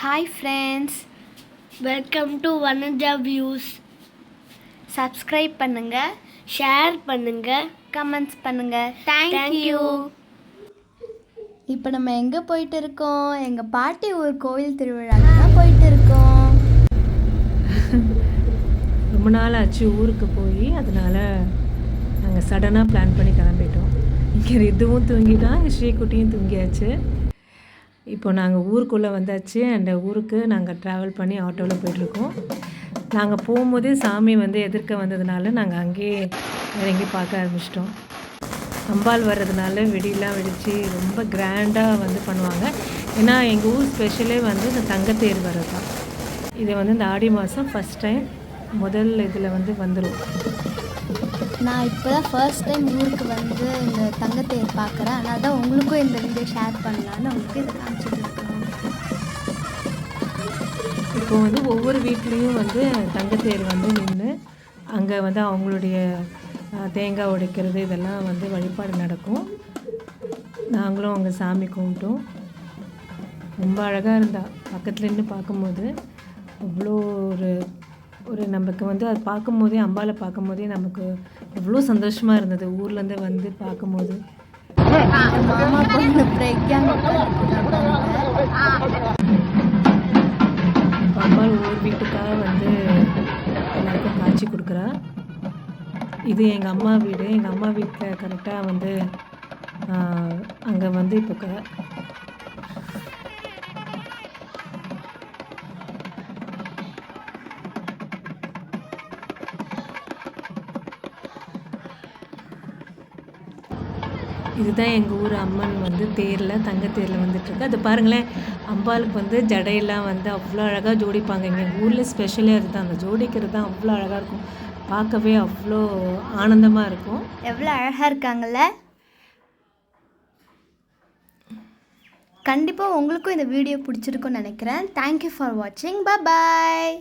Hi friends welcome to Vanaja views subscribe பண்ணுங்க share பண்ணுங்க comments பண்ணுங்க. Thank thank you you. இப்போ நம்ம எங்கே போயிட்டு இருக்கோம்? எங்கள் பாட்டி ஒரு கோவில் திருவிழாக்கு தான் போயிட்டு இருக்கோம். ரொம்ப நாள் ஆச்சு ஊருக்கு போய் அதனால் நாங்கள் சடனாக பிளான் பண்ணி கிளம்பிட்டோம். இங்கே ரித்துவும் தூங்கிட்டான் இங்கே ஸ்ரீகுட்டியும் தூங்கியாச்சு. இப்போ நாங்கள் ஊருக்குள்ளே வந்தாச்சு. அந்த ஊருக்கு நாங்கள் ட்ராவல் பண்ணி ஆட்டோவில் போயிட்டுருக்கோம். நாங்கள் போகும்போதே சாமி வந்து எதிர்க்க வந்ததுனால நாங்கள் அங்கேயே இறங்கி பார்க்க ஆரம்பிச்சிட்டோம். அம்பாள் வர்றதுனால வெடிலாம் வெடித்து ரொம்ப கிராண்டாக வந்து பண்ணுவாங்க. ஏன்னா எங்கள் ஊர் ஸ்பெஷலே வந்து இந்த தங்கத்தேர் வர்றது தான் இது வந்து இந்த ஆடி மாதம் ஃபஸ்ட் டைம் முதல் இதில் வந்து வந்துடும் நான் இப்போ தான் ஃபர்ஸ்ட் டைம் ஊருக்கு வந்து இந்த தங்கத்தேர் பார்க்குறேன். அதனால தான் உங்களுக்கும் இந்த வீடியோ ஷேர் பண்ணலான்னு உங்களுக்கு இதை காமிச்சிட்டு இப்போ வந்து ஒவ்வொரு வீட்லேயும் வந்து தங்கத்தேர் வந்து நின்று அங்கே வந்து அவங்களுடைய தேங்காய் உடைக்கிறது இதெல்லாம் வந்து வழிபாடு நடக்கும். நாங்களும் அவங்க சாமி கும்பிட்டோம். ரொம்ப அழகாக இருந்தா பக்கத்தில் நின்று பார்க்கும்போது அவ்வளோ ஒரு ஒரு நமக்கு வந்து அது பார்க்கும்போதே அம்பாவை பார்க்கும்போதே நமக்கு எவ்வளோ சந்தோஷமாக இருந்தது. ஊர்லேருந்து வந்து பார்க்கும்போது. மாமா பொண்ணு அம்பாள் ஒவ்வொரு வீட்டுக்காக வந்து எல்லாருக்கும் காட்சி கொடுக்குறா. இது எங்கள் அம்மா வீடு. எங்கள் அம்மா வீட்டில் கரெக்டாக வந்து அங்கே வந்து இப்போ க இதுதான் எங்கள் ஊர் அம்மன் வந்து தேரில் தங்கத்தேரில் வந்துட்டுருக்கு. அது பாருங்களேன் அம்பாளுக்கு வந்து ஜடையெல்லாம் வந்து அவ்வளோ அழகாக ஜோடிப்பாங்க. எங்கள் ஊரில் ஸ்பெஷலே அதுதான் அந்த ஜோடிக்கிறது தான் அவ்வளோ அழகாக இருக்கும். பார்க்கவே அவ்வளோ ஆனந்தமாக இருக்கும். எவ்வளோ அழகாக இருக்காங்கல்ல? கண்டிப்பாக உங்களுக்கும் இந்த வீடியோ பிடிச்சிருக்கும்னு நினைக்கிறேன். தேங்க்யூ ஃபார் வாட்சிங் பாய்